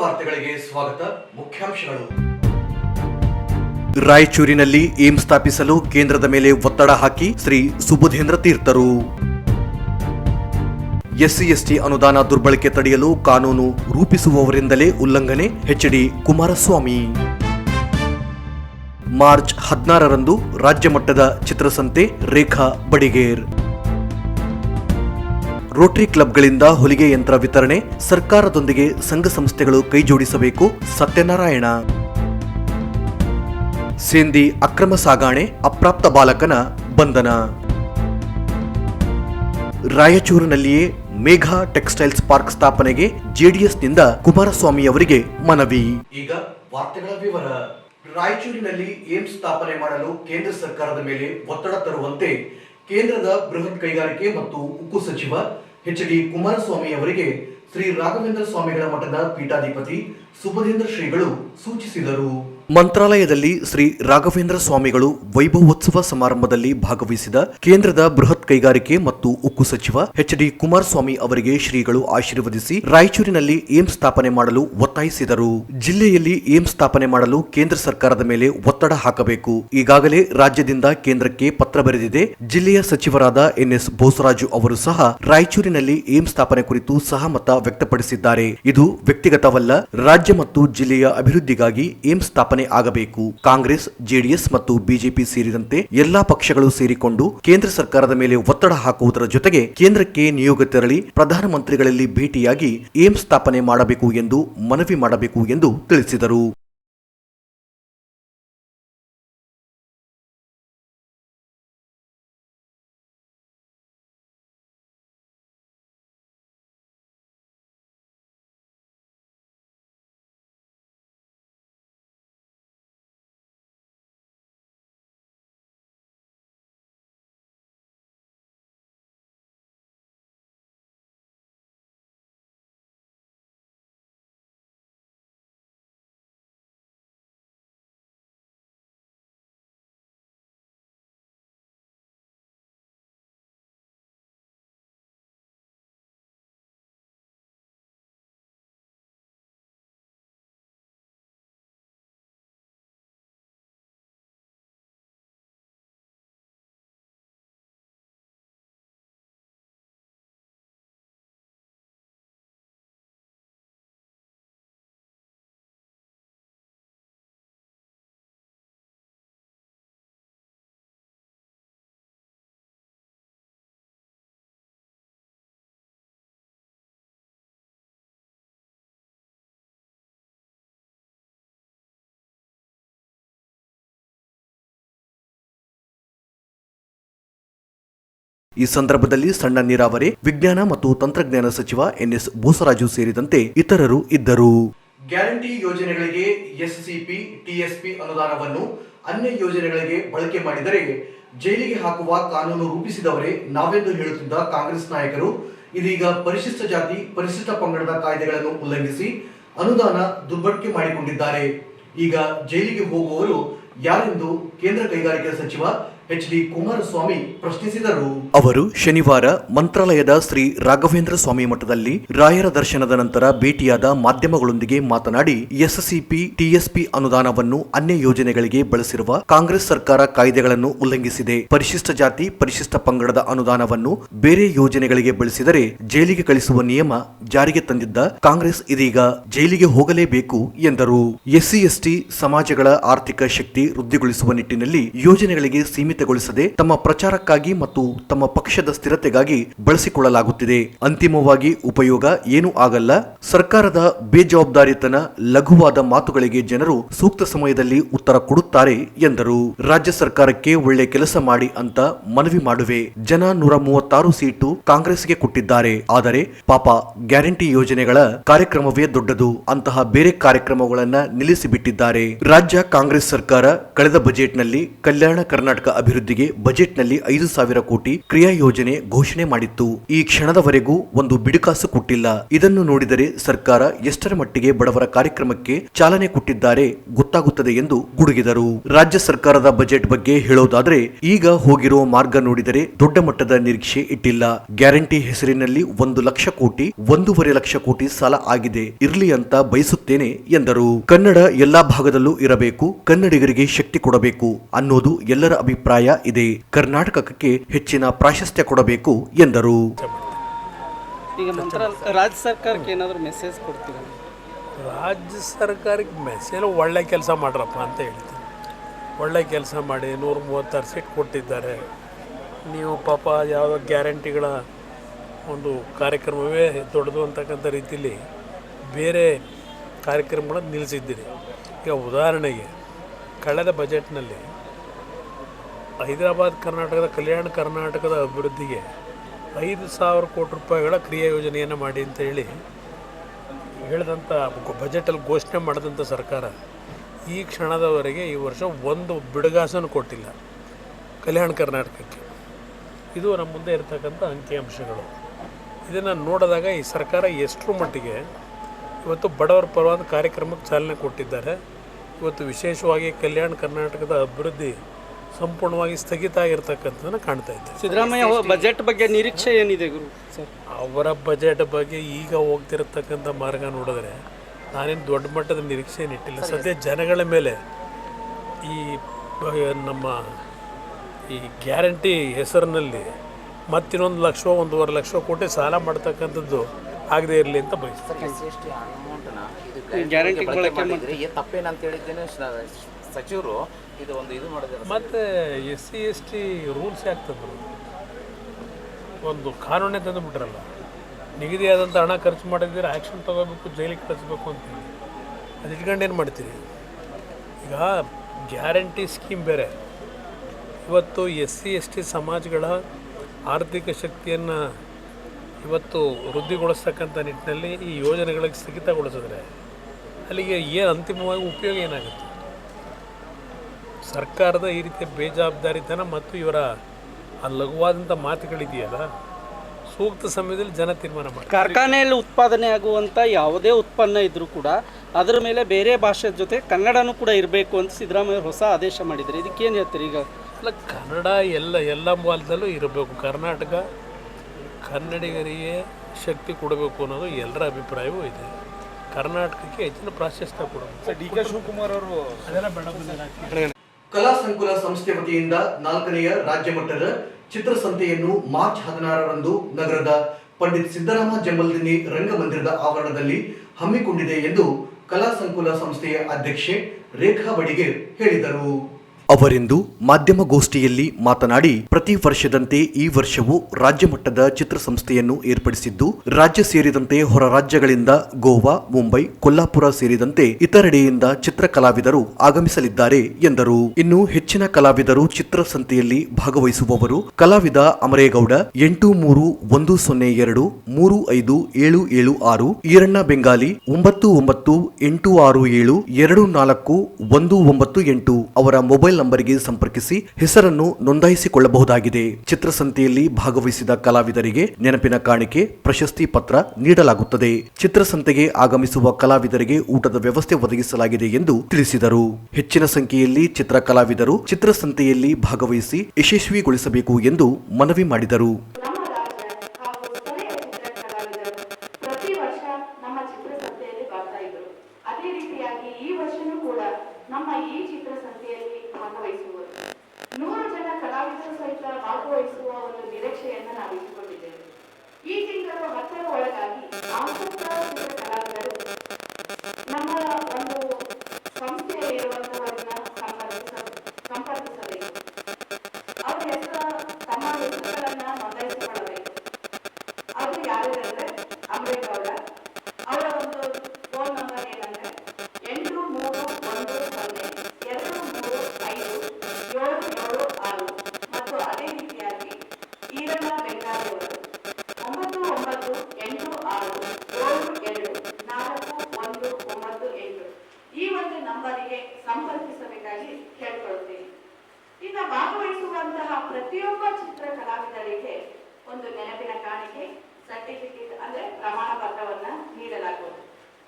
ವಾರ್ತೆಗಳಿಗೆ ಸ್ವಾಗತ. ಮುಖ್ಯಾಂಶಗಳು. ರಾಯಚೂರಿನಲ್ಲಿ ಏಮ್ಸ್ ಸ್ಥಾಪಿಸಲು ಕೇಂದ್ರದ ಮೇಲೆ ಒತ್ತಡ ಹಾಕಿ ಶ್ರೀ ಸುಬುಧೇಂದ್ರ ತೀರ್ಥರು. ಎಸ್ಸಿ, ಎಸ್ಟಿ ಅನುದಾನ ದುರ್ಬಳಕೆ ತಡೆಯಲು ಕಾನೂನು ರೂಪಿಸುವವರಿಂದಲೇ ಉಲ್ಲಂಘನೆ, ಎಚ್ಡಿ ಕುಮಾರಸ್ವಾಮಿ. ಮಾರ್ಚ್ ಹದಿನಾರರಂದು ರಾಜ್ಯ ಮಟ್ಟದ ಚಿತ್ರಸಂತೆ ರೇಖಾ ಬಡಿಗೇರ್. ರೋಟರಿ ಕ್ಲಬ್ಗಳಿಂದ ಹೊಲಿಗೆ ಯಂತ್ರ ವಿತರಣೆ ಸರ್ಕಾರದೊಂದಿಗೆ ಸಂಘ ಸಂಸ್ಥೆಗಳು ಕೈಜೋಡಿಸಬೇಕು. ಸತ್ಯನಾರಾಯಣ. ಸೇಂದಿ ಅಕ್ರಮ ಸಾಗಾಣೆ, ಅಪ್ರಾಪ್ತ ಬಾಲಕನ ಬಂಧನ. ರಾಯಚೂರಿನಲ್ಲಿಯೇ ಮೇಘಾ ಟೆಕ್ಸ್ಟೈಲ್ಸ್ ಪಾರ್ಕ್ ಸ್ಥಾಪನೆಗೆ ಜೆಡಿಎಸ್ನಿಂದ ಕುಮಾರಸ್ವಾಮಿ ಅವರಿಗೆ ಮನವಿ. ಈಗ ವಾರ್ತೆಗಳ ವಿವರ. ರಾಯಚೂರಿನಲ್ಲಿ ಏಮ್ಸ್ ಸ್ಥಾಪನೆ ಮಾಡಲು ಕೇಂದ್ರ ಸರ್ಕಾರದ ಮೇಲೆ ಒತ್ತಡ ತರುವಂತೆ ಕೇಂದ್ರದ ಬೃಹತ್ ಕೈಗಾರಿಕೆ ಮತ್ತು ಉಕ್ಕು ಸಚಿವ ಎಚ್ ಡಿ ಕುಮಾರಸ್ವಾಮಿ ಅವರಿಗೆ ಶ್ರೀ ರಾಘವೇಂದ್ರ ಸ್ವಾಮಿಗಳ ಮಠದ ಪೀಠಾಧಿಪತಿ ಸುಭದೇಂದ್ರ ಶ್ರೀಗಳು ಸೂಚಿಸಿದರು. ಮಂತ್ರಾಲಯದಲ್ಲಿ ಶ್ರೀ ರಾಘವೇಂದ್ರ ಸ್ವಾಮಿಗಳು ವೈಭವೋತ್ಸವ ಸಮಾರಂಭದಲ್ಲಿ ಭಾಗವಹಿಸಿದ ಕೇಂದ್ರದ ಬೃಹತ್ ಕೈಗಾರಿಕೆ ಮತ್ತು ಉಕ್ಕು ಸಚಿವ ಎಚ್ ಡಿ ಕುಮಾರಸ್ವಾಮಿ ಅವರಿಗೆ ಶ್ರೀಗಳು ಆಶೀರ್ವದಿಸಿ ರಾಯಚೂರಿನಲ್ಲಿ ಏಮ್ಸ್ ಸ್ಥಾಪನೆ ಮಾಡಲು ಒತ್ತಾಯಿಸಿದರು. ಜಿಲ್ಲೆಯಲ್ಲಿ ಏಮ್ಸ್ ಸ್ಥಾಪನೆ ಮಾಡಲು ಕೇಂದ್ರ ಸರ್ಕಾರದ ಮೇಲೆ ಒತ್ತಡ ಹಾಕಬೇಕು. ಈಗಾಗಲೇ ರಾಜ್ಯದಿಂದ ಕೇಂದ್ರಕ್ಕೆ ಪತ್ರ ಬರೆದಿದೆ. ಜಿಲ್ಲೆಯ ಸಚಿವರಾದ ಎನ್ಎಸ್ ಬೋಸರಾಜು ಅವರು ಸಹ ರಾಯಚೂರಿನಲ್ಲಿ ಏಮ್ಸ್ ಸ್ಥಾಪನೆ ಕುರಿತು ಸಹಮತ ವ್ಯಕ್ತಪಡಿಸಿದ್ದಾರೆ. ಇದು ವ್ಯಕ್ತಿಗತವಲ್ಲ, ರಾಜ್ಯ ಮತ್ತು ಜಿಲ್ಲೆಯ ಅಭಿವೃದ್ಧಿಗಾಗಿ ಏಮ್ಸ್ ಸ್ಥಾಪನೆ ಆಗಬೇಕು. ಕಾಂಗ್ರೆಸ್, ಜೆಡಿಎಸ್ ಮತ್ತು ಬಿಜೆಪಿ ಸೇರಿದಂತೆ ಎಲ್ಲಾ ಪಕ್ಷಗಳು ಸೇರಿಕೊಂಡು ಕೇಂದ್ರ ಸರ್ಕಾರದ ಮೇಲೆ ಒತ್ತಡ ಹಾಕುವುದರ ಜೊತೆಗೆ ಕೇಂದ್ರಕ್ಕೆ ನಿಯೋಗ ತೆರಳಿ ಪ್ರಧಾನಮಂತ್ರಿಗಳಲ್ಲಿ ಭೇಟಿಯಾಗಿ ಏಮ್ಸ್ ಸ್ಥಾಪನೆ ಮಾಡಬೇಕು ಎಂದು ಮನವಿ ಮಾಡಬೇಕು ಎಂದು ತಿಳಿಸಿದರು. ಈ ಸಂದರ್ಭದಲ್ಲಿ ಸಣ್ಣ ನೀರಾವರಿ, ವಿಜ್ಞಾನ ಮತ್ತು ತಂತ್ರಜ್ಞಾನ ಸಚಿವ ಎನ್ಎಸ್ ಬೋಸರಾಜು ಸೇರಿದಂತೆ ಇತರರು ಇದ್ದರು. ಗ್ಯಾರಂಟಿ ಯೋಜನೆಗಳಿಗೆ ಎಸ್ಸಿಪಿ, ಟಿಎಸ್ಪಿ ಅನುದಾನವನ್ನು ಅನ್ಯ ಯೋಜನೆಗಳಿಗೆ ಬಳಕೆ ಮಾಡಿದರೆ ಜೈಲಿಗೆ ಹಾಕುವ ಕಾನೂನು ರೂಪಿಸಿದವರೇ ನಾವೆಂದು ಹೇಳುತ್ತಿದ್ದ ಕಾಂಗ್ರೆಸ್ ನಾಯಕರು, ಇದೀಗ ಪರಿಶಿಷ್ಟ ಜಾತಿ, ಪರಿಶಿಷ್ಟ ಪಂಗಡದ ಕಾಯ್ದೆಗಳನ್ನು ಉಲ್ಲಂಘಿಸಿ ಅನುದಾನ ದುರ್ಬಳಕೆ ಮಾಡಿಕೊಂಡಿದ್ದಾರೆ. ಈಗ ಜೈಲಿಗೆ ಹೋಗುವವರು ಯಾರೆಂದು ಕೇಂದ್ರ ಕೈಗಾರಿಕಾ ಸಚಿವ ಎಚ್ ಡಿ ಕುಮಾರಸ್ವಾಮಿ ಪ್ರಶ್ನಿಸಿದರು. ಅವರು ಶನಿವಾರ ಮಂತ್ರಾಲಯದ ಶ್ರೀ ರಾಘವೇಂದ್ರ ಸ್ವಾಮಿ ಮಠದಲ್ಲಿ ರಾಯರ ದರ್ಶನದ ನಂತರ ಭೇಟಿಯಾದ ಮಾಧ್ಯಮಗಳೊಂದಿಗೆ ಮಾತನಾಡಿ ಎಸ್ಸಿಪಿ ಟಿಎಸ್ಪಿ ಅನುದಾನವನ್ನು ಅನ್ಯ ಯೋಜನೆಗಳಿಗೆ ಬಳಸಿರುವ ಕಾಂಗ್ರೆಸ್ ಸರ್ಕಾರ ಕಾಯ್ದೆಗಳನ್ನು ಉಲ್ಲಂಘಿಸಿದೆ. ಪರಿಶಿಷ್ಟ ಜಾತಿ, ಪರಿಶಿಷ್ಟ ಪಂಗಡದ ಅನುದಾನವನ್ನು ಬೇರೆ ಯೋಜನೆಗಳಿಗೆ ಬಳಸಿದರೆ ಜೈಲಿಗೆ ಕಳಿಸುವ ನಿಯಮ ಜಾರಿಗೆ ತಂದಿದ್ದ ಕಾಂಗ್ರೆಸ್ ಇದೀಗ ಜೈಲಿಗೆ ಹೋಗಲೇಬೇಕು ಎಂದರು. ಎಸ್ಸಿ, ಎಸ್ಟಿ ಸಮಾಜಗಳ ಆರ್ಥಿಕ ಶಕ್ತಿ ವೃದ್ಧಿಗೊಳಿಸುವ ನಿಟ್ಟಿನಲ್ಲಿ ಯೋಜನೆಗಳಿಗೆ ಸೀಮಿತಗೊಳಿಸದೆ ತಮ್ಮ ಪ್ರಚಾರಕ್ಕಾಗಿ ಮತ್ತು ತಮ್ಮ ಪಕ್ಷದ ಸ್ಥಿರತೆಗಾಗಿ ಬಳಸಿಕೊಳ್ಳಲಾಗುತ್ತಿದೆ. ಅಂತಿಮವಾಗಿ ಉಪಯೋಗ ಏನೂ ಆಗಲ್ಲ. ಸರ್ಕಾರದ ಬೇಜವಾಬ್ದಾರಿತನ, ಲಘುವಾದ ಮಾತುಗಳಿಗೆ ಜನರು ಸೂಕ್ತ ಸಮಯದಲ್ಲಿ ಉತ್ತರ ಕೊಡುತ್ತಾರೆ ಎಂದರು. ರಾಜ್ಯ ಸರ್ಕಾರಕ್ಕೆ ಒಳ್ಳೆ ಕೆಲಸ ಮಾಡಿ ಅಂತ ಮನವಿ ಮಾಡುವೆ. ಜನ ನೂರ ಮೂವತ್ತಾರು ಸೀಟು ಕಾಂಗ್ರೆಸ್ಗೆ ಕೊಟ್ಟಿದ್ದಾರೆ. ಆದರೆ ಪಾಪ ಗ್ಯಾರಂಟಿ ಯೋಜನೆಗಳ ಕಾರ್ಯಕ್ರಮವೇ ದೊಡ್ಡದು. ಅಂತಹ ಬೇರೆ ಕಾರ್ಯಕ್ರಮಗಳನ್ನ ನಿಲ್ಲಿಸಿಬಿಟ್ಟಿದ್ದಾರೆ. ರಾಜ್ಯ ಕಾಂಗ್ರೆಸ್ ಸರ್ಕಾರ ಕಳೆದ ಬಜೆಟ್ನಲ್ಲಿ ಕಲ್ಯಾಣ ಕರ್ನಾಟಕ ಅಭಿವೃದ್ಧಿಗೆ ಬಜೆಟ್ನಲ್ಲಿ ಐದು ಸಾವಿರ ಕೋಟಿ ಕ್ರಿಯಾ ಯೋಜನೆ ಘೋಷಣೆ ಮಾಡಿತ್ತು. ಈ ಕ್ಷಣದವರೆಗೂ ಒಂದು ಬಿಡುಕಾಸು ಕೊಟ್ಟಿಲ್ಲ. ಇದನ್ನು ನೋಡಿದರೆ ಸರ್ಕಾರ ಎಷ್ಟರ ಮಟ್ಟಿಗೆ ಬಡವರ ಕಾರ್ಯಕ್ರಮಕ್ಕೆ ಚಾಲನೆ ಕೊಟ್ಟಿದ್ದಾರೆ ಗೊತ್ತಾಗುತ್ತದೆ ಎಂದು ಗುಡುಗಿದರು. ರಾಜ್ಯ ಸರ್ಕಾರದ ಬಜೆಟ್ ಬಗ್ಗೆ ಹೇಳೋದಾದ್ರೆ, ಈಗ ಹೋಗಿರೋ ಮಾರ್ಗ ನೋಡಿದರೆ ದೊಡ್ಡ ಮಟ್ಟದ ನಿರೀಕ್ಷೆ ಇಟ್ಟಿಲ್ಲ. ಗ್ಯಾರಂಟಿ ಹೆಸರಿನಲ್ಲಿ ಒಂದು ಲಕ್ಷ ಕೋಟಿ, ಒಂದೂವರೆ ಲಕ್ಷ ಕೋಟಿ ಸಾಲ ಆಗಿದೆ. ಇರ್ಲಿ ಅಂತ ಬಯಸುತ್ತೇನೆ ಎಂದರು. ಕನ್ನಡ ಎಲ್ಲಾ ಭಾಗದಲ್ಲೂ ಇರಬೇಕು, ಕನ್ನಡಿಗರಿಗೆ ಶಕ್ತಿ ಕೊಡಬೇಕು ಅನ್ನೋದು ಎಲ್ಲರ ಅಭಿಪ್ರಾಯ. ಇದೆ. ಕರ್ನಾಟಕಕ್ಕೆ ಹೆಚ್ಚಿನ ಪ್ರಾಶಸ್ತ್ಯ ಕೊಡಬೇಕು ಎಂದರು. ಈಗ ಮಂತ್ರ ರಾಜ್ಯ ಸರ್ಕಾರಕ್ಕೆ ಏನಾದರೂ ಮೆಸೇಜ್ ಕೊಡ್ತೀರಾ? ರಾಜ್ಯ ಸರ್ಕಾರಕ್ಕೆ ಮೆಸೇಜ್ ಒಳ್ಳೆ ಕೆಲಸ ಮಾಡ್ರಪ್ಪ ಅಂತ ಹೇಳ್ತೀನಿ. ಒಳ್ಳೆ ಕೆಲಸ ಮಾಡಿ ನೂರ ಮೂವತ್ತಾರು ಸೀಟ್ ಕೊಟ್ಟಿದ್ದಾರೆ. ನೀವು ಪಾಪ ಯಾವ ಗ್ಯಾರಂಟಿಗಳ ಒಂದು ಕಾರ್ಯಕ್ರಮವೇ ದೊಡ್ಡದು ಅಂತಕ್ಕಂಥ ರೀತಿಯಲ್ಲಿ ಬೇರೆ ಕಾರ್ಯಕ್ರಮಗಳನ್ನು ನಿಲ್ಲಿಸಿದ್ದೀರಿ. ಈಗ ಉದಾಹರಣೆಗೆ ಕಳೆದ ಬಜೆಟ್ನಲ್ಲಿ ಹೈದರಾಬಾದ್ ಕರ್ನಾಟಕದ ಕಲ್ಯಾಣ ಕರ್ನಾಟಕದ ಅಭಿವೃದ್ಧಿಗೆ ಐದು ಸಾವಿರ ಕೋಟಿ ರೂಪಾಯಿಗಳ ಕ್ರಿಯಾ ಯೋಜನೆಯನ್ನು ಮಾಡಿ ಅಂತ ಹೇಳಿ ಹೇಳಿದಂಥ ಬಜೆಟಲ್ಲಿ ಘೋಷಣೆ ಮಾಡಿದಂಥ ಸರ್ಕಾರ ಈ ಕ್ಷಣದವರೆಗೆ ಈ ವರ್ಷ ಒಂದು ಬಿಡುಗಾಸನ್ನು ಕೊಟ್ಟಿಲ್ಲ ಕಲ್ಯಾಣ ಕರ್ನಾಟಕಕ್ಕೆ. ಇದು ನಮ್ಮ ಮುಂದೆ ಇರತಕ್ಕಂಥ ಅಂಕಿಅಂಶಗಳು. ಇದನ್ನು ನೋಡಿದಾಗ ಈ ಸರ್ಕಾರ ಎಷ್ಟರ ಮಟ್ಟಿಗೆ ಇವತ್ತು ಬಡವರ ಪರವಾದ ಕಾರ್ಯಕ್ರಮಕ್ಕೆ ಚಾಲನೆ ಕೊಟ್ಟಿದ್ದಾರೆ. ಇವತ್ತು ವಿಶೇಷವಾಗಿ ಕಲ್ಯಾಣ ಕರ್ನಾಟಕದ ಅಭಿವೃದ್ಧಿ ಸಂಪೂರ್ಣವಾಗಿ ಸ್ಥಗಿತ ಆಗಿರ್ತಕ್ಕಂಥದ್ದನ್ನು ಕಾಣ್ತಾ ಇದ್ದೆ ಸಿದ್ದರಾಮಯ್ಯ ಅವ್ರ ಬಜೆಟ್ ಬಗ್ಗೆ ನಿರೀಕ್ಷೆ ಏನಿದೆ ಗುರು? ಸರ್. ಅವರ ಬಜೆಟ್ ಬಗ್ಗೆ ಈಗ ಹೋಗ್ತಿರತಕ್ಕಂಥ ಮಾರ್ಗ ನೋಡಿದ್ರೆ ನಾನೇನು ದೊಡ್ಡ ಮಟ್ಟದ ನಿರೀಕ್ಷೆ ಇಟ್ಟಿಲ್ಲ. ಸದ್ಯ ಜನಗಳ ಮೇಲೆ ಈ ಬ- ನಮ್ಮ ಈ ಗ್ಯಾರಂಟಿ ಹೆಸರಿನಲ್ಲಿ ಮತ್ತಿನ್ನೊಂದು ಲಕ್ಷ ಒಂದೂವರೆ ಲಕ್ಷ ಕೋಟಿ ಸಾಲ ಮಾಡ್ತಕ್ಕಂಥದ್ದು ಆಗದೇ ಇರಲಿ ಅಂತ ಬಯಸ್ತೀನಿ. ಎಸ್ ಅಮೌಂಟ್ನ ಇದು ಗ್ಯಾರಂಟಿ ಗ್ಯಾರಂಟಿ ಬಳಕೆ ಬಳಕೆ ಮಾಡಿದ್ರೆ. ಏನು ತಪ್ಪೇನಂತ ಹೇಳಿದ್ದೇನೆ. ಸಚಿವರು ಇದು ಒಂದು ಇದು ಮಾಡಿದ್ದಾರೆ ಮತ್ತು S C S T rules ಯಾಕೆ ಒಂದು ಕಾನೂನೇ ತಂದು ಬಿಟ್ರಲ್ಲ ನಿಗದಿಯಾದಂಥ ಹಣ ಖರ್ಚು ಮಾಡಿದ್ರೆ ಆ್ಯಕ್ಷನ್ ತಗೋಬೇಕು, ಜೈಲಿಗೆ ಕಳಿಸ್ಬೇಕು ಅಂತೀವಿ ಅದು ಇಟ್ಕೊಂಡು ಏನು ಮಾಡ್ತೀರಿ? ಈಗ ಗ್ಯಾರಂಟಿ ಸ್ಕೀಮ್ ಬೇರೆ. ಇವತ್ತು ಎಸ್ ಸಿ ಎಸ್ ಟಿ ಸಮಾಜಗಳ ಆರ್ಥಿಕ ಶಕ್ತಿಯನ್ನು ಇವತ್ತು ವೃದ್ಧಿಗೊಳಿಸ್ತಕ್ಕಂಥ ನಿಟ್ಟಿನಲ್ಲಿ ಈ ಯೋಜನೆಗಳಿಗೆ ಸ್ಥಗಿತಗೊಳಿಸಿದ್ರೆ ಅಲ್ಲಿಗೆ ಏನು ಅಂತಿಮವಾಗಿ ಉಪಯೋಗ ಏನಾಗುತ್ತೆ? ಸರ್ಕಾರದ ಈ ರೀತಿಯ ಬೇಜವಾಬ್ದಾರಿತನ ಮತ್ತು ಇವರ ಆ ಲಘುವಾದಂಥ ಮಾತುಗಳಿದೆಯಲ್ಲ ಸೂಕ್ತ ಸಮಯದಲ್ಲಿ ಜನ ತೀರ್ಮಾನ ಮಾಡಿ. ಕಾರ್ಖಾನೆಯಲ್ಲಿ ಉತ್ಪಾದನೆ ಆಗುವಂಥ ಯಾವುದೇ ಉತ್ಪನ್ನ ಇದ್ದರೂ ಕೂಡ ಅದರ ಮೇಲೆ ಬೇರೆ ಭಾಷೆ ಜೊತೆ ಕನ್ನಡನೂ ಕೂಡ ಇರಬೇಕು ಅಂತ ಸಿದ್ದರಾಮಯ್ಯ ಹೊಸ ಆದೇಶ ಮಾಡಿದ್ದಾರೆ. ಇದಕ್ಕೇನು ಹೇಳ್ತೀರಿ ಈಗ? ಅಲ್ಲ ಕನ್ನಡ ಎಲ್ಲ ಎಲ್ಲ ಮೂಲದಲ್ಲೂ ಇರಬೇಕು. ಕರ್ನಾಟಕ ಕನ್ನಡಿಗರಿಗೆ ಶಕ್ತಿ ಕೊಡಬೇಕು ಅನ್ನೋದು ಎಲ್ಲರ ಅಭಿಪ್ರಾಯವೂ ಇದೆ. ಕರ್ನಾಟಕಕ್ಕೆ ಹೆಚ್ಚಿನ ಪ್ರಾಶಸ್ತ್ಯ ಕೊಡಬೇಕು. ಡಿ ಕೆ ಶಿವಕುಮಾರ್ ಅವರು ಅದೆಲ್ಲ ಬೇಡ. ಕಲಾ ಸಂಕುಲ ಸಂಸ್ಥೆ ವತಿಯಿಂದ ನಾಲ್ಕನೆಯ ರಾಜ್ಯ ಮಟ್ಟದ ಚಿತ್ರಸಂತೆಯನ್ನು ಮಾರ್ಚ್ ಹದಿನಾರರಂದು ನಗರದ ಪಂಡಿತ್ ಸಿದ್ದರಾಮ ಜಂಬಲ್ದಿನಿ ರಂಗಮಂದಿರದ ಆವರಣದಲ್ಲಿ ಹಮ್ಮಿಕೊಂಡಿದೆ ಎಂದು ಕಲಾ ಸಂಕುಲ ಸಂಸ್ಥೆಯ ಅಧ್ಯಕ್ಷೆ ರೇಖಾ ಬಡಿಗೇರ್ ಹೇಳಿದರು. ಅವರಿಂದು ಮಾಧ್ಯಮಗೋಷ್ಠಿಯಲ್ಲಿ ಮಾತನಾಡಿ, ಪ್ರತಿ ವರ್ಷದಂತೆ ಈ ವರ್ಷವೂ ರಾಜ್ಯ ಮಟ್ಟದ ಚಿತ್ರಸಂಸ್ಥೆಯನ್ನು ಏರ್ಪಡಿಸಿದ್ದು, ರಾಜ್ಯ ಸೇರಿದಂತೆ ಹೊರ ರಾಜ್ಯಗಳಿಂದ ಗೋವಾ, ಮುಂಬೈ, ಕೊಲ್ಲಾಪುರ ಸೇರಿದಂತೆ ಇತರೆಡೆಯಿಂದ ಚಿತ್ರ ಕಲಾವಿದರು ಆಗಮಿಸಲಿದ್ದಾರೆ ಎಂದರು. ಇನ್ನು ಹೆಚ್ಚಿನ ಕಲಾವಿದರು ಚಿತ್ರಸಂತೆಯಲ್ಲಿ ಭಾಗವಹಿಸುವವರು ಕಲಾವಿದ ಅಮರೇಗೌಡ, ಎಂಟು ಮೂರು ಒಂದು ಸೊನ್ನೆ ಎರಡು ಮೂರು ಐದು ಏಳು ಏಳು ಆರು, ಈರಣ್ಣ ಬೆಂಗಾಲಿ, ಒಂಬತ್ತು ಒಂಬತ್ತು ಎಂಟು ಆರು ಏಳು ಎರಡು ನಾಲ್ಕು ಒಂದು ಒಂಬತ್ತು ಎಂಟು ಅವರ ಮೊಬೈಲ್ ನಂಬರ್ಗೆ ಸಂಪರ್ಕಿಸಿ ಹೆಸರನ್ನು ನೋಂದಾಯಿಸಿಕೊಳ್ಳಬಹುದಾಗಿದೆ. ಚಿತ್ರಸಂತೆಯಲ್ಲಿ ಭಾಗವಹಿಸಿದ ಕಲಾವಿದರಿಗೆ ನೆನಪಿನ ಕಾಣಿಕೆ, ಪ್ರಶಸ್ತಿ ಪತ್ರ ನೀಡಲಾಗುತ್ತದೆ. ಚಿತ್ರಸಂತೆಗೆ ಆಗಮಿಸುವ ಕಲಾವಿದರಿಗೆ ಊಟದ ವ್ಯವಸ್ಥೆ ಒದಗಿಸಲಾಗಿದೆ ಎಂದು ತಿಳಿಸಿದರು. ಹೆಚ್ಚಿನ ಸಂಖ್ಯೆಯಲ್ಲಿ ಚಿತ್ರ ಕಲಾವಿದರು ಚಿತ್ರಸಂತೆಯಲ್ಲಿ ಭಾಗವಹಿಸಿ ಯಶಸ್ವಿಗೊಳಿಸಬೇಕು ಎಂದು ಮನವಿ ಮಾಡಿದರು. ಈ ವರ್ಷನೂ ಕೂಡ ನಮ್ಮ ಈ ಚಿತ್ರಸಂತೆಯಲ್ಲಿ ಭಾಗವಹಿಸುವರು. ನೂರು ಜನ ಕಲಾವಿದರು ಸಹಿತ ಭಾಗವಹಿಸುವ ಒಂದು ನಿರೀಕ್ಷೆಯನ್ನ ನಾವು ಇಟ್ಟುಕೊಂಡಿದ್ದೇವೆ. ಈ ತಿಂಗಳ ಹತ್ತರ ಒಳಗಾಗಿ ಆಸಕ್ತ ಚಿತ್ರಕಲಾವಿದರು ನಮ್ಮ ಒಂದು ಸಂಸ್ಥೆಯಲ್ಲಿರುವಂತವರನ್ನ ಸಂಪರ್ಕಿಸ ಸಂಪರ್ಕಿಸಬೇಕು ಅವ್ರ ಹೆಸರ ತಮ್ಮ ಹೆಸರುಗಳನ್ನ ನೋಂದಾಯಿಸಿಕೊಳ್ಳಬೇಕು ಅದು ಯಾರ್ಯಾರಂದ್ರೆ ಅಮರೇಗೌಡ ಅವರ ಒಂದು ಫೋನ್ ನಂಬರ್ ಏನಂದ್ರೆ ಎಂಟು ಮೂರು ಒಂದು ಸೊನ್ನೆ ಎರಡು ಮೂರು ಐದು ಏಳು ಏಳು ಆರು ಮತ್ತು ಅದೇ ರೀತಿಯಾಗಿ ಈರಣ್ಣ ಬೆಂಗಾಲಿಯವರು ಒಂಬತ್ತು ಒಂಬತ್ತು ಎಂಟು ಆರು ಏಳು ಎರಡು ನಾಲ್ಕು ಒಂದು ಒಂಬತ್ತು ಎಂಟು ಈ ಒಂದು ನಂಬರಿಗೆ ಸಂಪರ್ಕಿಸಬೇಕಾಗಿ ಕೇಳ್ಕೊಳ್ತೀನಿ ಇನ್ನು ಭಾಗವಹಿಸುವಂತಹ ಪ್ರತಿಯೊಬ್ಬ ಚಿತ್ರ ಕಲಾವಿದರಿಗೆ ಒಂದು ನೆನಪಿನ ಕಾಣಿಕೆ ಸರ್ಟಿಫಿಕೇಟ್ ಅಂದ್ರೆ ಪ್ರಮಾಣ ಪತ್ರವನ್ನ ನೀಡಲಾಗುವುದು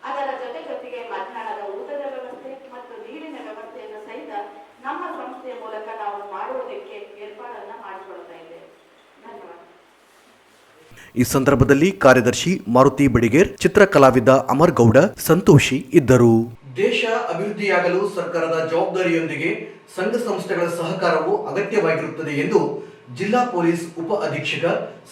ಅದರ ಜೊತೆ ಜೊತೆಗೆ ಮಧ್ಯಾಹ್ನದ ಊಟದ ವ್ಯವಸ್ಥೆ ಮತ್ತು ನೀರಿನ ವ್ಯವಸ್ಥೆಯನ್ನು ಸಹಿತ ನಮ್ಮ ಸಂಸ್ಥೆಯ ಮೂಲಕ ನಾವು ಮಾಡುವುದಕ್ಕೆ ಏರ್ಪಾಡನ್ನ ಮಾಡಿಕೊಳ್ತಾ ಇದ್ದೇವೆ ಧನ್ಯವಾದ ಈ ಸಂದರ್ಭದಲ್ಲಿ ಕಾರ್ಯದರ್ಶಿ ಮಾರುತಿ ಬಡಿಗೇರ್ ಚಿತ್ರ ಕಲಾವಿದ ಅಮರ್ ಗೌಡ, ಸಂತೋಷಿ ಇದ್ದರು. ದೇಶ ಅಭಿವೃದ್ಧಿಯಾಗಲು ಸರ್ಕಾರದ ಜವಾಬ್ದಾರಿಯೊಂದಿಗೆ ಸಂಘ ಸಂಸ್ಥೆಗಳ ಸಹಕಾರವು ಅಗತ್ಯವಾಗಿರುತ್ತದೆ ಎಂದು ಜಿಲ್ಲಾ ಪೊಲೀಸ್ ಉಪ ಅಧೀಕ್ಷಕ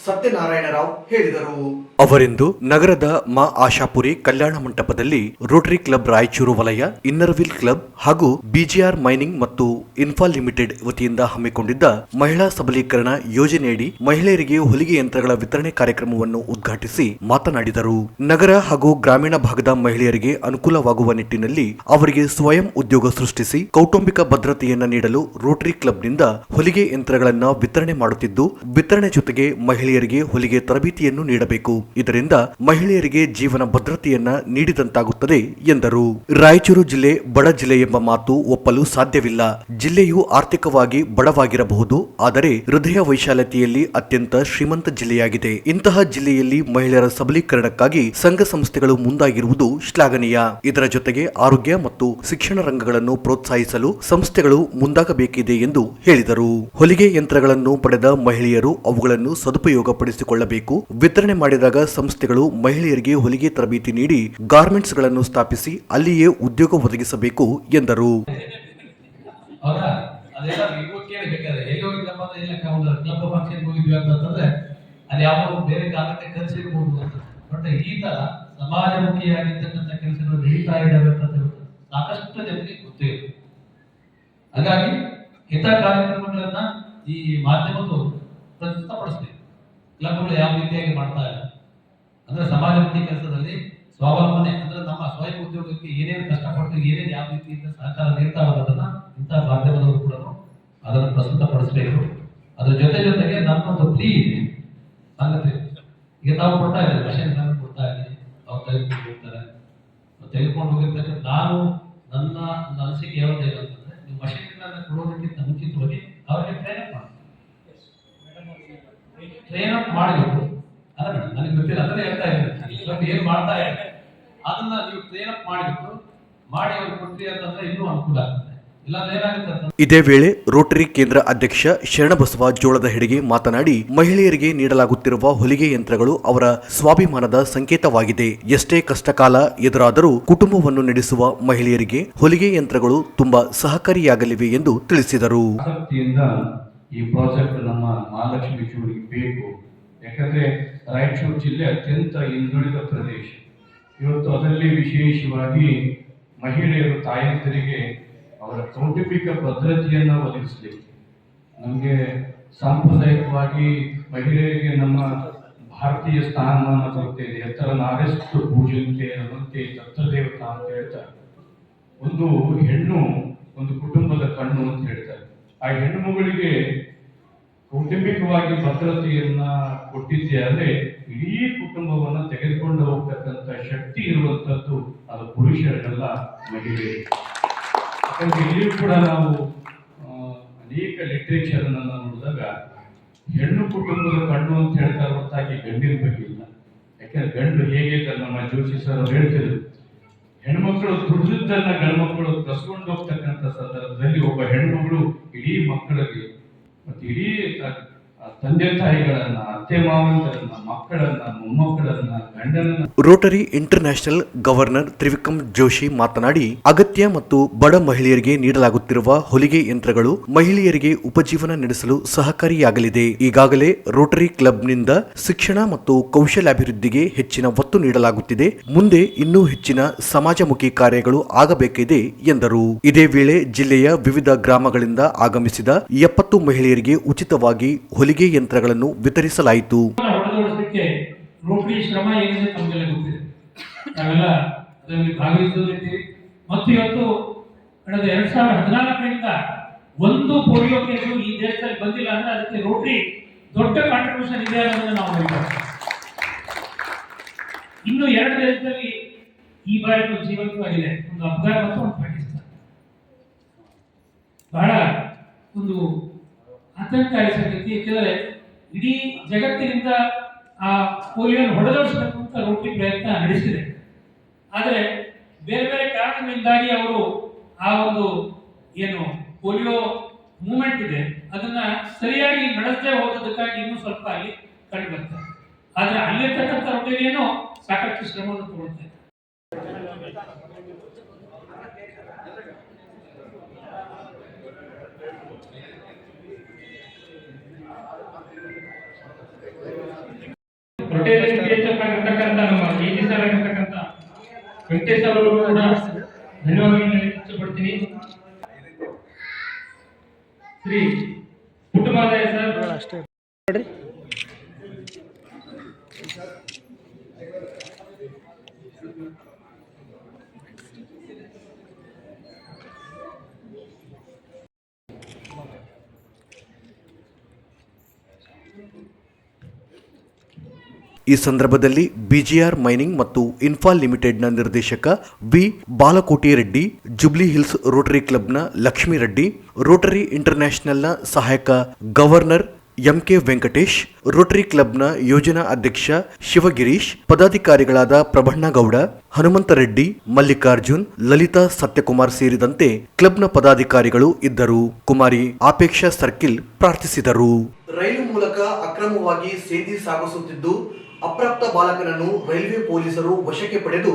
ಸತ್ಯನಾರಾಯಣ ರಾವ್ ಹೇಳಿದರು. ಅವರಿಂದು ನಗರದ ಮಾ ಆಶಾಪುರಿ ಕಲ್ಯಾಣ ಮಂಟಪದಲ್ಲಿ ರೋಟರಿ ಕ್ಲಬ್ ರಾಯಚೂರು ವಲಯ, ಇನ್ನರ್ವಿಲ್ ಕ್ಲಬ್ ಹಾಗೂ ಬಿಜಿಆರ್ ಮೈನಿಂಗ್ ಮತ್ತು ಇನ್ಫಾ ಲಿಮಿಟೆಡ್ ವತಿಯಿಂದ ಹಮ್ಮಿಕೊಂಡಿದ್ದ ಮಹಿಳಾ ಸಬಲೀಕರಣ ಯೋಜನೆಯಡಿ ಮಹಿಳೆಯರಿಗೆ ಹೊಲಿಗೆ ಯಂತ್ರಗಳ ವಿತರಣೆ ಕಾರ್ಯಕ್ರಮವನ್ನು ಉದ್ಘಾಟಿಸಿ ಮಾತನಾಡಿದರು. ನಗರ ಹಾಗೂ ಗ್ರಾಮೀಣ ಭಾಗದ ಮಹಿಳೆಯರಿಗೆ ಅನುಕೂಲವಾಗುವ ನಿಟ್ಟಿನಲ್ಲಿ ಅವರಿಗೆ ಸ್ವಯಂ ಉದ್ಯೋಗ ಸೃಷ್ಟಿಸಿ ಕೌಟುಂಬಿಕ ಭದ್ರತೆಯನ್ನು ನೀಡಲು ರೋಟರಿ ಕ್ಲಬ್ನಿಂದ ಹೊಲಿಗೆ ಯಂತ್ರಗಳನ್ನು ವಿತರಣೆ ಮಾಡುತ್ತಿದ್ದು, ವಿತರಣೆ ಜೊತೆಗೆ ಮಹಿಳೆಯರಿಗೆ ಹೊಲಿಗೆ ತರಬೇತಿಯನ್ನು ನೀಡಬೇಕು. ಇದರಿಂದ ಮಹಿಳೆಯರಿಗೆ ಜೀವನ ಭದ್ರತೆಯನ್ನ ನೀಡಿದಂತಾಗುತ್ತದೆ ಎಂದರು. ರಾಯಚೂರು ಜಿಲ್ಲೆ ಬಡ ಜಿಲ್ಲೆ ಎಂಬ ಮಾತು ಒಪ್ಪಲು ಸಾಧ್ಯವಿಲ್ಲ. ಜಿಲ್ಲೆಯು ಆರ್ಥಿಕವಾಗಿ ಬಡವಾಗಿರಬಹುದು, ಆದರೆ ಹೃದಯ ವೈಶಾಲ್ಯತೆಯಲ್ಲಿ ಅತ್ಯಂತ ಶ್ರೀಮಂತ ಜಿಲ್ಲೆಯಾಗಿದೆ. ಇಂತಹ ಜಿಲ್ಲೆಯಲ್ಲಿ ಮಹಿಳೆಯರ ಸಬಲೀಕರಣಕ್ಕಾಗಿ ಸಂಘ ಸಂಸ್ಥೆಗಳು ಮುಂದಾಗಿರುವುದು ಶ್ಲಾಘನೀಯ. ಇದರ ಜೊತೆಗೆ ಆರೋಗ್ಯ ಮತ್ತು ಶಿಕ್ಷಣ ರಂಗಗಳನ್ನು ಪ್ರೋತ್ಸಾಹಿಸಲು ಸಂಸ್ಥೆಗಳು ಮುಂದಾಗಬೇಕಿದೆ ಎಂದು ಹೇಳಿದರು. ಹೊಲಿಗೆ ಯಂತ್ರಗಳನ್ನು ಪಡೆದ ಮಹಿಳೆಯರು ಅವುಗಳನ್ನು ಸದುಪಯೋಗಪಡಿಸಿಕೊಳ್ಳಬೇಕು. ವಿತರಣೆ ಮಾಡಿದಾಗ ಸಂಸ್ಥೆಗಳು ಮಹಿಳೆಯರಿಗೆ ಹೊಲಿಗೆ ತರಬೇತಿ ನೀಡಿ ಗಾರ್ಮೆಂಟ್ಸ್ಗಳನ್ನು ಸ್ಥಾಪಿಸಿ ಅಲ್ಲಿಯೇ ಉದ್ಯೋಗ ಒದಗಿಸಬೇಕು ಎಂದರು. ಹಾಗಾಗಿ ಹಿತ ಕಾರ್ಯಕ್ರಮಗಳನ್ನ ಈ ಪ್ರಸ್ತುತಪಡಿಸ್ಬೇಕು. ಕ್ಲಬ್ಗಳು ಯಾವ ರೀತಿಯಾಗಿ ಮಾಡ್ತಾ ಇಲ್ಲ ಅಂದ್ರೆ ಸಮಾಜಮುಖಿ ಕೆಲಸದಲ್ಲಿ ಸ್ವಾವಲಂಬನೆ ಅಂದ್ರೆ ನಮ್ಮ ಸ್ವಯಂ ಉದ್ಯೋಗಕ್ಕೆ ಏನೇನು ಕಷ್ಟಪಡ್ತೀವಿ ಏನೇನು ಯಾವ ರೀತಿಯಿಂದ ಸಹಕಾರ ನೀಡ್ತಾ ಅನ್ನೋದನ್ನ ಇಂತಹ ಮಾಧ್ಯಮದವರು ಕೂಡ ಅದನ್ನು ಪ್ರಸ್ತುತಪಡಿಸಬೇಕು. ಅದ್ರ ಜೊತೆ ಜೊತೆಗೆ ನಮ್ಮೊಂದು ಪ್ಲೀ ಇದೆ. ಸಂಗತಿ ಈಗ ತಾವು ಕೊಡ್ತಾ ಇದ್ದಾರೆ ಮಷಿನ್ ನಾನು ಕೊಡ್ತಾ ಇದ್ದೀನಿ ಅವ್ರು ತೆಗೆದುಕೊಂಡು ಹೋಗ್ತಾರೆ. ತೆಗೆದುಕೊಂಡು ಹೋಗಿರ್ತಕ್ಕಂಥ ನಾನು ನನ್ನ ಅನಿಸಿಕೆ ಹೇಳೋದೇನು ಏನಂತಂದ್ರೆ ನೀವು ಮಷಿನ್ ಕೊಡೋದಕ್ಕಿಂತ ಮುಂಚಿತವಾಗಿ ಅವರಿಗೆ ಟ್ರೈನ್ ಅಪ್ ಮಾಡಿ ಟ್ರೈನ್ ಅಪ್ ಮಾಡಬೇಕು ಅಲ್ಲ ನನಗೆ ಗೊತ್ತಿಲ್ಲ ಅದನ್ನೇ ಹೇಳ್ತಾ ಇದ್ದೀನಿ. ಏನು ಮಾಡ್ತಾ ಇದ್ದಾರೆ ಅದನ್ನ ನೀವು ಟ್ರೈನ್ ಅಪ್ ಮಾಡಿಬಿಟ್ಟು ಮಾಡಿ ಅವ್ರಿಗೆ ಕೊಟ್ರಿ ಅಂತಂದ್ರೆ ಇನ್ನೂ ಅನುಕೂಲ ಅಂತ ಇದೇ ವೇಳೆ ರೋಟರಿ ಕೇಂದ್ರ ಅಧ್ಯಕ್ಷ ಶರಣಬಸವ ಜೋಳದ ಹೆಡಿಗೆ ಮಾತನಾಡಿ ಮಹಿಳೆಯರಿಗೆ ನೀಡಲಾಗುತ್ತಿರುವ ಹೊಲಿಗೆ ಯಂತ್ರಗಳು ಅವರ ಸ್ವಾಭಿಮಾನದ ಸಂಕೇತವಾಗಿದೆ. ಎಷ್ಟೇ ಕಷ್ಟಕಾಲ ಎದುರಾದರೂ ಕುಟುಂಬವನ್ನು ನಡೆಸುವ ಮಹಿಳೆಯರಿಗೆ ಹೊಲಿಗೆ ಯಂತ್ರಗಳು ತುಂಬಾ ಸಹಕಾರಿಯಾಗಲಿವೆ ಎಂದು ತಿಳಿಸಿದರು. ಈ ಪ್ರಾಜೆಕ್ಟ್ ನಮ್ಮ ಮಹಾಲಕ್ಷ್ಮಿ ಬೇಕು. ಯಾಕಂದ್ರೆ ರಾಯಚೂರು ಜಿಲ್ಲೆ ಅತ್ಯಂತ ಹಿಂದುಳಿದ ಪ್ರದೇಶ. ಇವತ್ತು ಅದರಲ್ಲಿ ವಿಶೇಷವಾಗಿ ಮಹಿಳೆಯರು ತಾಯಂದರಿಗೆ ಅವರ ಕೌಟುಂಬಿಕ ಭದ್ರತೆಯನ್ನು ಒದಗಿಸಲಿಕ್ಕೆ. ನಮಗೆ ಸಾಂಪ್ರದಾಯಿಕವಾಗಿ ಮಹಿಳೆಯರಿಗೆ ನಮ್ಮ ಭಾರತೀಯ ಸ್ಥಾನಮಾನ ಕೊಡ್ತೇವೆ ಎತ್ತರ ನಾರೆಷ್ಟು ಪೂಜಂತೆ ಅನ್ನಂತೆ ದತ್ತದೇವತಾ ಅಂತ ಹೇಳ್ತಾರೆ. ಒಂದು ಹೆಣ್ಣು ಒಂದು ಕುಟುಂಬದ ಕಣ್ಣು ಅಂತ ಹೇಳ್ತಾರೆ. ಆ ಹೆಣ್ಣು ಮಗಳಿಗೆ ಕೌಟುಂಬಿಕವಾಗಿ ಭದ್ರತೆಯನ್ನ ಕೊಟ್ಟಿದ್ದೆ ಅಂದ್ರೆ ಇಡೀ ಕುಟುಂಬವನ್ನ ತೆಗೆದುಕೊಂಡು ಹೋಗ್ತಕ್ಕಂಥ ಶಕ್ತಿ ಇರುವಂತದ್ದು ಅದು ಪುರುಷರಲ್ಲ ಮಹಿಳೆ ಇಲ್ಲಿಯೂ ಕೂಡ ನಾವು ಅನೇಕ ಲಿಟ್ರೇಚರ್ ನೋಡಿದಾಗ, ಹೆಣ್ಣು ಕುಟುಂಬದ ಕಣ್ಣು ಅಂತ ಹೇಳ್ತಾರೆ ಹೊರತಾಗಿ ಗಂಡಿನ ಬಗ್ಗೆ ಇಲ್ಲ. ಯಾಕಂದ್ರೆ ಗಂಡು ಹೇಗೆ ನಮ್ಮ ಜೋಶಿ ಸರ್ ಹೇಳ್ತಿದ್ರು, ಹೆಣ್ಮಕ್ಳು ಗಂಡು ಮಕ್ಕಳು ಕಸ್ಕೊಂಡು ಹೋಗ್ತಕ್ಕಂಥ ಸಂದರ್ಭದಲ್ಲಿ ಒಬ್ಬ ಹೆಣ್ಮಗಳು ಇಡೀ ಮಕ್ಕಳಿಗೆ ಮತ್ತೆ ಇಡೀ ತಂದೆ ತಾಯಿಗಳನ್ನ ಅತ್ತೆ ಮಾವಂತರನ್ನ ಮಕ್ಕಳನ್ನ ಮೊಮ್ಮಕ್ಕಳನ್ನ rotary international governor Trivikram Joshi ಮಾತನಾಡಿ, ಅಗತ್ಯ ಮತ್ತು ಬಡ ಮಹಿಳೆಯರಿಗೆ ನೀಡಲಾಗುತ್ತಿರುವ ಹೊಲಿಗೆ ಯಂತ್ರಗಳು ಮಹಿಳೆಯರಿಗೆ ಉಪಜೀವನ ನಡೆಸಲು ಸಹಕಾರಿಯಾಗಲಿದೆ. ಈಗಾಗಲೇ ರೋಟರಿ ಕ್ಲಬ್ನಿಂದ ಶಿಕ್ಷಣ ಮತ್ತು ಕೌಶಲ್ಯಾಭಿವೃದ್ಧಿಗೆ ಹೆಚ್ಚಿನ ಒತ್ತು ನೀಡಲಾಗುತ್ತಿದೆ. ಮುಂದೆ ಇನ್ನೂ ಹೆಚ್ಚಿನ ಸಮಾಜಮುಖಿ ಕಾರ್ಯಗಳು ಆಗಬೇಕಿದೆ ಎಂದರು. ಇದೇ ವೇಳೆ ಜಿಲ್ಲೆಯ ವಿವಿಧ ಗ್ರಾಮಗಳಿಂದ ಆಗಮಿಸಿದ ಎಪ್ಪತ್ತು ಮಹಿಳೆಯರಿಗೆ ಉಚಿತವಾಗಿ ಹೊಲಿಗೆ ಯಂತ್ರಗಳನ್ನು ವಿತರಿಸಲಾಯಿತು. ರೋಟರಿ ಶ್ರಮ ಏನಿದೆ ತಮಗೆಲ್ಲ ಗೊತ್ತಿದೆ. ನಾವೆಲ್ಲ ಅದರಲ್ಲಿ ಭಾಗವಹಿಸಿದ್ದೀವಿ ಮತ್ತು ಇವತ್ತು ಕಳೆದ ಎರಡ್ ಸಾವಿರದ ಹದಿನಾಲ್ಕರಿಂದ ಒಂದು ಪೋಲಿಯೋ ಕೇಸು ಈ ದೇಶದಲ್ಲಿ ಬಂದಿಲ್ಲ ಅಂದ್ರೆ ಅದಕ್ಕೆ ರೋಟರಿ ದೊಡ್ಡ ಕಾಂಟ್ರಿಬ್ಯೂಷನ್ ಇದೆ ಅನ್ನೋದನ್ನ ನಾವು ಹೇಳ್ಬೋದು ಇನ್ನು ಎರಡು ದೇಶದಲ್ಲಿ ಈ ಬಾರಿ ಜೀವಂತವಾಗಿದೆ. ಒಂದು ಅಫ್ಘಾನ್ ಮತ್ತು ಒಂದು ಪಾಕಿಸ್ತಾನ. ಬಹಳ ಒಂದು ಆತಂಕ ಸಂಗತಿ. ಏಕೆಂದರೆ ಇಡೀ ಜಗತ್ತಿನಿಂದ ಆ ಪೋಲಿಯೋನ ಹೊಡೆದೋಡಿಸಬೇಕು ಅಂತ ರೋಟಿ ಪ್ರಯತ್ನ ನಡೆಸಿದೆ. ಆದರೆ ಬೇರೆ ಬೇರೆ ಕಾರಣಗಳಿಂದಾಗಿ ಅವರು ಆ ಒಂದು ಏನು ಪೋಲಿಯೋ ಮೂಮೆಂಟ್ ಇದೆ, ಅದನ್ನ ಸರಿಯಾಗಿ ನಡೆಸದೆ ಹೋಗೋದಕ್ಕಾಗಿ ಇನ್ನೂ ಸ್ವಲ್ಪ ಅಲ್ಲಿ ಕಂಡು ಬರ್ತದೆ ಆದರೆ ಅಲ್ಲಿರ್ತಕ್ಕಂಥ ಏನು ಸಾಕಷ್ಟು ಶ್ರಮವನ್ನು ತಗೊಳ್ತಾ ರೊಟೇರಿಯನ್ ಪಿ ಎಚ್ ಎಫ್ ಆಗಿರ್ತಕ್ಕಂಥ ನಮ್ಮ ಎ ಜಿ ಸರ್ ಆಗಿರ್ತಕ್ಕಂಥ ವೆಂಕಟೇಶ್ ಅವರು ಕೂಡ ಧನ್ಯವಾದಗಳನ್ನು ಇಷ್ಟಪಡ್ತೀನಿ ಶ್ರೀ ಪುಟ್ಟಮಾದಯ್ಯ ಸರ್. ಈ ಸಂದರ್ಭದಲ್ಲಿ ಬಿಜಿಆರ್ ಮೈನಿಂಗ್ ಮತ್ತು ಇನ್ಫಾಲ್ ಲಿಮಿಟೆಡ್ನ ನಿರ್ದೇಶಕ B Balakoti Reddy, jubilee hills rotary ಕ್ಲಬ್ನ ಲಕ್ಷ್ಮೀ ರೆಡ್ಡಿ, ರೋಟರಿ ಇಂಟರ್ನ್ಯಾಷನಲ್ನ ಸಹಾಯಕ ಗವರ್ನರ್ ಎಂಕೆ ವೆಂಕಟೇಶ್, ರೋಟರಿ ಕ್ಲಬ್ನ ಯೋಜನಾ ಅಧ್ಯಕ್ಷ ಶಿವಗಿರೀಶ್, ಪದಾಧಿಕಾರಿಗಳಾದ ಪ್ರಭಣ್ಣಗೌಡ ಹನುಮಂತ ರೆಡ್ಡಿ, ಮಲ್ಲಿಕಾರ್ಜುನ್, ಲಲಿತಾ ಸತ್ಯಕುಮಾರ್ ಸೇರಿದಂತೆ ಕ್ಲಬ್ನ ಪದಾಧಿಕಾರಿಗಳು ಇದ್ದರು. ಕುಮಾರಿ ಆಪೇಕ್ಷಾ ಸರ್ಕಿಲ್ ಪ್ರಾರ್ಥಿಸಿದರು. ರೈಲು ಮೂಲಕ ಅಕ್ರಮವಾಗಿ ಸೇದಿ ಸಾಗಿಸುತ್ತಿದ್ದು ಅಪ್ರಾಪ್ತ ಬಾಲಕನನ್ನು ರೈಲ್ವೆ ಪೊಲೀಸರು ವಶಕ್ಕೆ ಪಡೆದು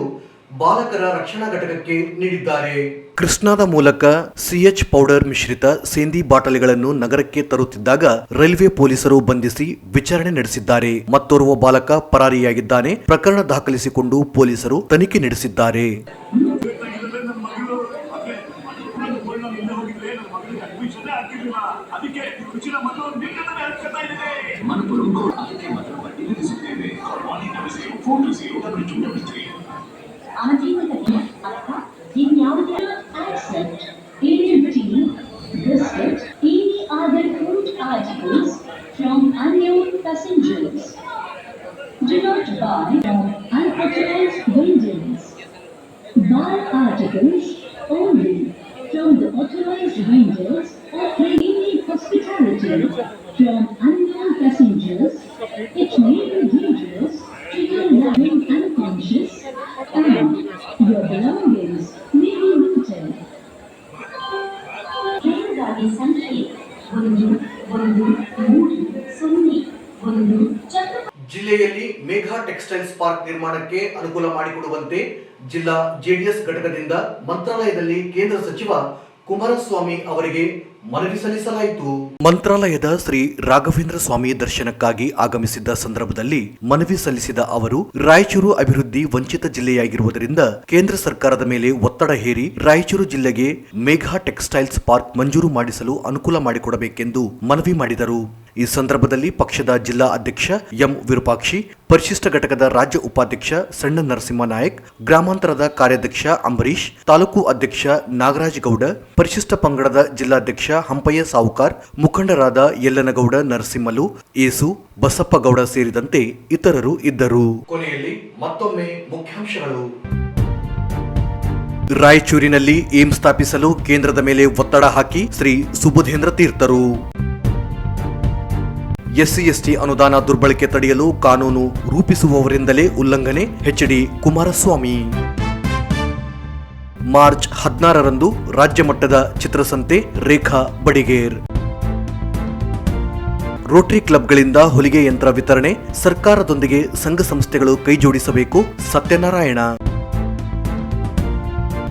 ಬಾಲಕರ ರಕ್ಷಣಾ ಘಟಕಕ್ಕೆ ನೀಡಿದ್ದಾರೆ. ಕೃಷ್ಣಾದ ಮೂಲಕ ಸಿಎಚ್ ಪೌಡರ್ ಮಿಶ್ರಿತ ಸೇಂದಿ ಬಾಟಲಿಗಳನ್ನು ನಗರಕ್ಕೆ ತರುತ್ತಿದ್ದಾಗ ರೈಲ್ವೆ ಪೊಲೀಸರು ಬಂಧಿಸಿ ವಿಚಾರಣೆ ನಡೆಸಿದ್ದಾರೆ. ಮತ್ತೋರ್ವ ಬಾಲಕ ಪರಾರಿಯಾಗಿದ್ದಾನೆ. ಪ್ರಕರಣ ದಾಖಲಿಸಿಕೊಂಡು ಪೊಲೀಸರು ತನಿಖೆ ನಡೆಸಿದ್ದಾರೆ. 420 double two double three. ಕೇರಳದಲ್ಲಿ ಸಂಖ್ಯೆ, ಒಂದು ಒಂದು, ಮೂರು, ಸೊನ್ನೆ, ಒಂದು ಜಿಲ್ಲೆಯಲ್ಲಿ ಮೇಘಾ ಟೆಕ್ಸ್ಟೈಲ್ಸ್ ಪಾರ್ಕ್ ನಿರ್ಮಾಣಕ್ಕೆ ಅನುಕೂಲ ಮಾಡಿಕೊಡುವಂತೆ ಜಿಲ್ಲಾ ಜೆಡಿಎಸ್ ಘಟಕದಿಂದ ಮಂತ್ರಾಲಯದಲ್ಲಿ ಕೇಂದ್ರ ಸಚಿವ ಕುಮಾರಸ್ವಾಮಿ ಅವರಿಗೆ ಮನವಿ ಮಂತ್ರಾಲಯದ ಶ್ರೀ ರಾಘವೇಂದ್ರ ಸ್ವಾಮಿ ದರ್ಶನಕ್ಕಾಗಿ ಆಗಮಿಸಿದ್ದ ಸಂದರ್ಭದಲ್ಲಿ ಮನವಿ ಸಲ್ಲಿಸಿದ ಅವರು, ರಾಯಚೂರು ಅಭಿವೃದ್ಧಿ ವಂಚಿತ ಜಿಲ್ಲೆಯಾಗಿರುವುದರಿಂದ ಕೇಂದ್ರ ಸರ್ಕಾರದ ಮೇಲೆ ಒತ್ತಡ ಹೇರಿ ರಾಯಚೂರು ಜಿಲ್ಲೆಗೆ ಮೇಘಾ ಟೆಕ್ಸ್ಟೈಲ್ಸ್ ಪಾರ್ಕ್ ಮಂಜೂರು ಮಾಡಿಸಲು ಅನುಕೂಲ ಮಾಡಿಕೊಡಬೇಕೆಂದು ಮನವಿ ಮಾಡಿದರು. ಈ ಸಂದರ್ಭದಲ್ಲಿ ಪಕ್ಷದ ಜಿಲ್ಲಾ ಅಧ್ಯಕ್ಷ ಎಂ ವಿರೂಪಾಕ್ಷಿ ಪರಿಶಿಷ್ಟ ಘಟಕದ ರಾಜ್ಯ ಉಪಾಧ್ಯಕ್ಷ ಸಣ್ಣ ನರಸಿಂಹ ನಾಯಕ್ ಗ್ರಾಮಾಂತರದ ಕಾರ್ಯಾಧ್ಯಕ್ಷ ಅಂಬರೀಶ್ ತಾಲೂಕು ಅಧ್ಯಕ್ಷ ನಾಗರಾಜ್ ಗೌಡ ಪರಿಶಿಷ್ಟ ಪಂಗಡದ ಜಿಲ್ಲಾಧ್ಯಕ್ಷ ಹಂಪಯ್ಯ ಸಾವುಕಾರ್ ಮುಖಂಡರಾದ ಯಲ್ಲನಗೌಡ ನರಸಿಂಹಲು ಏಸು ಬಸಪ್ಪಗೌಡ ಸೇರಿದಂತೆ ಇತರರು ಇದ್ದರು. ಕೊನೆಯಲ್ಲಿ ಮತ್ತೊಮ್ಮೆ ಮುಖ್ಯಾಂಶಗಳು. ರಾಯಚೂರಿನಲ್ಲಿ ಏಮ್ಸ್ ಸ್ಥಾಪಿಸಲು ಕೇಂದ್ರದ ಮೇಲೆ ಒತ್ತಡ ಹಾಕಿ ಶ್ರೀ ಸುಬುಧೇಂದ್ರ ತೀರ್ಥರು. ಎಸ್ಸಿ ಎಸ್ಟಿ ಅನುದಾನ ದುರ್ಬಳಕೆ ತಡೆಯಲು ಕಾನೂನು ರೂಪಿಸುವವರಿಂದಲೇ ಉಲ್ಲಂಘನೆ ಎಚ್ಡಿ ಕುಮಾರಸ್ವಾಮಿ. ಮಾರ್ಚ್ ಹದಿನಾರರಂದು ರಾಜ್ಯ ಮಟ್ಟದ ಚಿತ್ರಸಂತೆ ರೇಖಾ ಬಡಿಗೇರ್. ರೋಟರಿ ಕ್ಲಬ್ಗಳಿಂದ ಹೊಲಿಗೆ ಯಂತ್ರ ವಿತರಣೆ, ಸರ್ಕಾರದೊಂದಿಗೆ ಸಂಘ ಸಂಸ್ಥೆಗಳು ಕೈಜೋಡಿಸಬೇಕು ಸತ್ಯನಾರಾಯಣ.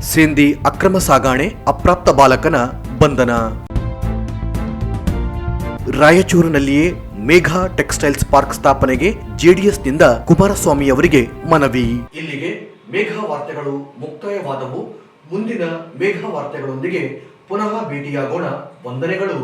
ಸೇಂದಿ ಅಕ್ರಮ ಸಾಗಾಣೆ, ಅಪ್ರಾಪ್ತ ಬಾಲಕನ ಬಂಧನ. ರಾಯಚೂರಿನಲ್ಲಿಯೇ ಮೇಘಾ ಟೆಕ್ಸ್ಟೈಲ್ಸ್ ಪಾರ್ಕ್ ಸ್ಥಾಪನೆಗೆ ಜೆಡಿಎಸ್ನಿಂದ ಕುಮಾರಸ್ವಾಮಿ ಅವರಿಗೆ ಮನವಿ. ಇಲ್ಲಿಗೆ ಮೇಘ ವಾರ್ತೆಗಳು ಮುಕ್ತಾಯವಾದವು. ಮುಂದಿನ ಮೇಘ ವಾರ್ತೆಗಳೊಂದಿಗೆ ಪುನಃ ಭೇಟಿಯಾಗೋಣ. ವಂದನೆಗಳು.